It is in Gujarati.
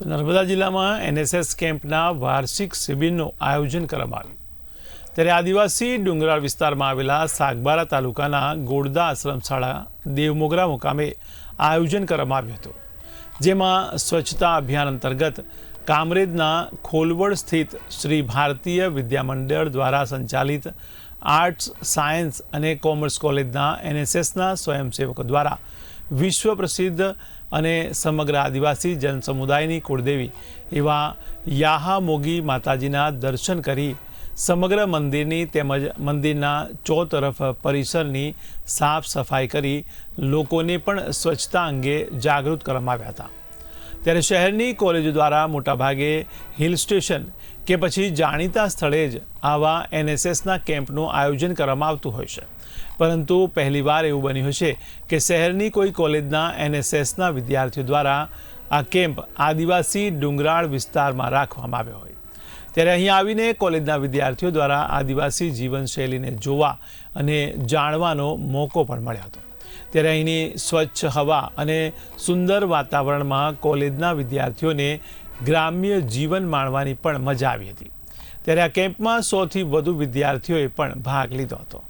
નર્મદા જિલ્લામાં એનએસએસ કેમ્પના વાર્ષિક શિબિરનું આયોજન કરવામાં આવ્યું. ત્યારે આદિવાસી ડુંગરાળ વિસ્તારમાં આવેલા સાગબારા તાલુકાના ગોડદા આશ્રમ શાળા દેવમોગરા મુકામે આયોજન કરવામાં આવ્યું હતું. જેમાં સ્વચ્છતા અભિયાન અંતર્ગત કામરેજના ખોલવડ સ્થિત શ્રી ભારતીય વિદ્યામંડળ દ્વારા સંચાલિત આર્ટ્સ, સાયન્સ અને કોમર્સ કોલેજના એનએસએસના સ્વયંસેવકો દ્વારા વિશ્વ પ્રસિદ્ધ અને સમગ્ર આદિવાસી જનસમુદાયની કુળદેવી એવા યાહામોગી માતાજીના દર્શન કરી સમગ્ર મંદિરની તેમજ મંદિરના ચોતરફ પરિસરની સાફ સફાઈ કરી લોકોને પણ સ્વચ્છતા અંગે જાગૃત કરવામાં આવ્યા હતા. ત્યારે શહેરની કોલેજો દ્વારા મોટાભાગે હિલ સ્ટેશન કે પછી જાણીતા સ્થળે જ આવા એનએસએસના કેમ્પનું આયોજન કરવામાં આવતું હોય છે. પરંતુ પહેલીવાર એવું બન્યું હશે કે શહેરની કોઈ કોલેજના એનએસએસના વિદ્યાર્થીઓ દ્વારા આ કેમ્પ આદિવાસી ડુંગરાળ વિસ્તારમાં રાખવામાં આવ્યો હોય. ત્યારે અહીં આવીને કોલેજના વિદ્યાર્થીઓ દ્વારા આદિવાસી જીવનશૈલીને જોવા અને જાણવાનો મોકો પણ મળ્યો હતો. ત્યારે અહીંની સ્વચ્છ હવા અને સુંદર વાતાવરણમાં કોલેજના વિદ્યાર્થીઓને ગ્રામ્ય જીવન માણવાની પણ મજા આવી હતી. ત્યારે આ કેમ્પમાં સોથી વધુ વિદ્યાર્થીઓએ પણ ભાગ લીધો હતો.